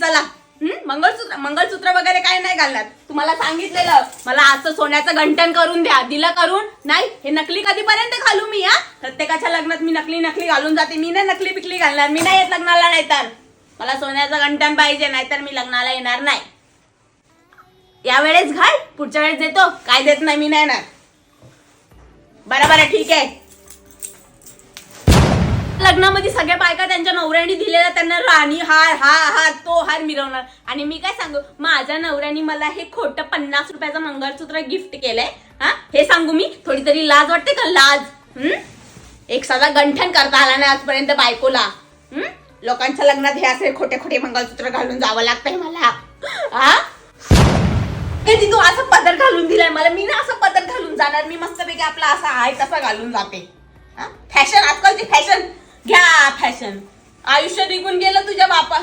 चला. मंगळसूत्र मंगळसूत्र वगैरे काय नाही घालणार. तुम्हाला सांगितलेलं. मला असं सोन्याचं गंठन करून द्या. दिलं करून. नाही हे नकली कधीपर्यंत घालू मी हा? प्रत्येकाच्या लग्नात मी नकली नकली घालून जाते. मी नाही नकली पिकली घालणार. मी नाही येत लग्नाला नाही तर मला सोन्याचं गंठन पाहिजे नाहीतर मी लग्नाला येणार नाही. यावेळेस घाल. पुढच्या वेळेस देतो. काय देत नाही मी नाही येणार. बरं बरं ठीक आहे. लग्नामध्ये सगळ्या बायका त्यांच्या नवऱ्याने दिलेला त्यांना राणी हार हा हार तो हार मिरवणार. आणि मी काय सांगू? माझ्या नवऱ्याने मला हे खोटं पन्नास रुपयाचं मंगळसूत्र गिफ्ट केलंय. हा? हे सांगू मी? थोडी तरी लाज वाटते का? लाज. हम्म? एक साधा गंठन करता आला नाही आजपर्यंत बायकोला. हम्म? लोकांच्या लग्नात हे असे खोटे खोटे मंगळसूत्र घालून जावं लागतंय मला. हा? ती तू असं पदर घालून दिलाय मला. मी ना असं पदर घालून जाणार. मी मस्तपैकी आपला असा आहे तसा घालून जाते. फॅशन आजकालची फॅशन आयुष्य निघून गेलं तुझ्या बापा.